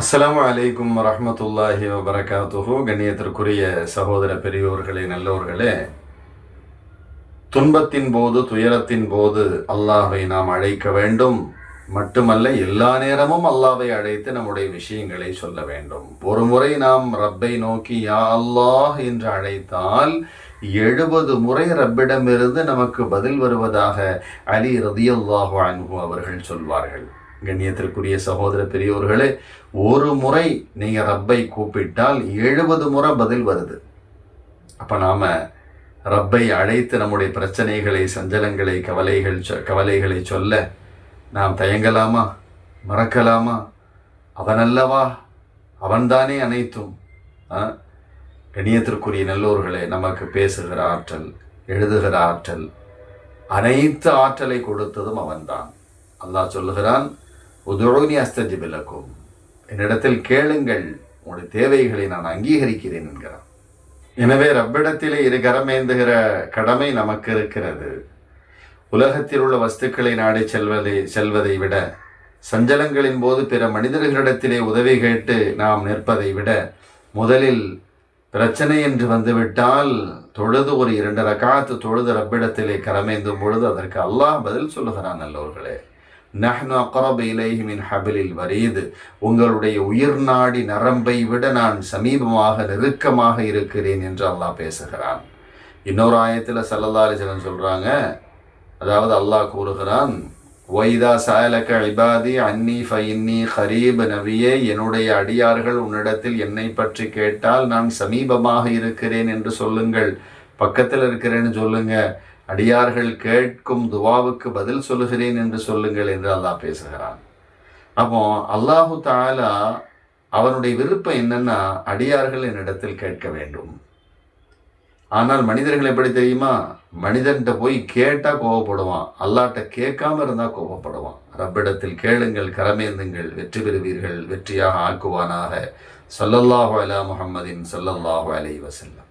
அஸ்லாம் அலைக்கும் வரமத்துல்லாஹி வபரகாத்துஹு. கண்ணியத்திற்குரிய சகோதர பெரியோர்களே நல்லோர்களே துன்பத்தின் போது துயரத்தின் போது அல்லாஹை நாம் அழைக்க வேண்டும். மட்டுமல்ல எல்லா நேரமும் அல்லாவை அழைத்து நம்முடைய விஷயங்களை சொல்ல வேண்டும். ஒரு முறை நாம் ரப்பை நோக்கி யா அல்லாஹ் என்று அழைத்தால் எழுபது முறை ரப்பிடமிருந்து நமக்கு பதில் வருவதாக அலி ரதியல்லாஹு அன்பு அவர்கள் சொல்வார்கள். கண்ணியத்திற்குரிய சகோதர பெரியோர்களே ஒரு முறை நீங்கள் ரப்பை கூப்பிட்டால் எழுபது முறை பதில் வருது. அப்போ நாம் ரப்பை அழைத்து நம்முடைய பிரச்சனைகளை சஞ்சலங்களை கவலைகள் சொ- கவலைகளை சொல்ல நாம் தயங்கலாமா? மறக்கலாமா? அவனல்லவா? அவன்தானே அனைத்தும். ஆ? கண்ணியத்திற்குரிய நல்லோர்களே நமக்கு பேசுகிற ஆற்றல் எழுதுகிற ஆற்றல் அனைத்து ஆற்றலை கொடுத்ததும் அவன்தான். அல்லாஹ் சொல்லுகிறான் உதோகணி அஸ்தஜி விளக்கும் என்னிடத்தில் கேளுங்கள் உங்களுடைய தேவைகளை நான் அங்கீகரிக்கிறேன் என்கிறான் எனவே ரப்பிடத்திலே இரு கரமேந்துகிற கடமை நமக்கு இருக்கிறது. உலகத்தில் உள்ள வஸ்துக்களை நாடி செல்வதை செல்வதை விட சஞ்சலங்களின் போது பிற மனிதர்களிடத்திலே உதவி கேட்டு நாம் நிற்பதை விட முதலில் பிரச்சனை என்று வந்துவிட்டால் தொழுது ஒரு இரண்டு ரகாத்து தொழுது ரப்பிடத்திலே கரமேந்தும் பொழுது அதற்கு அல்லாஹ் பதில் சொல்லுகிறான் நல்லவர்களே. நஹ்னு அக்ரபு இலைஹி மின் ஹபிலில் வரீது உங்களுடைய உயிர் நாடி நரம்பை விட நான் சமீபமாக நெருக்கமாக இருக்கிறேன் என்று அல்லாஹ் பேசுகிறான். இன்னொரு ஆயத்தில் சல்லல்லா சொல்கிறாங்க அதாவது அல்லாஹ் கூறுகிறான் ஒய்தா சாயலக்க இபாதி அன்னி ஃபைன்னி ஹரீப் நபியே என்னுடைய அடியார்கள் உன்னிடத்தில் என்னை பற்றி கேட்டால் நான் சமீபமாக இருக்கிறேன் என்று சொல்லுங்கள். பக்கத்தில் இருக்கிறேன்னு சொல்லுங்கள் அடியார்கள் கேட்கும் துவாவுக்கு பதில் சொல்லுகிறேன் என்று சொல்லுங்கள் என்று அல்லாஹ் பேசுகிறான். அப்போ அல்லாஹு தாலா அவனுடைய விருப்பம் என்னன்னா அடியார்கள் என்னிடத்தில் கேட்க வேண்டும். ஆனால் மனிதர்கள் எப்படி தெரியுமா? மனிதன்கிட்ட போய் கேட்டால் கோவப்படுவான். அல்லாட்ட கேட்காம இருந்தால் கோவப்படுவான். ரப்பிடத்தில் கேளுங்கள் கரமேந்துங்கள் வெற்றி பெறுவீர்கள் வெற்றியாக ஆக்குவானாக. ஸல்லல்லாஹு அலா முஹம்மதின் ஸல்லல்லாஹு அலைஹி வசல்லம்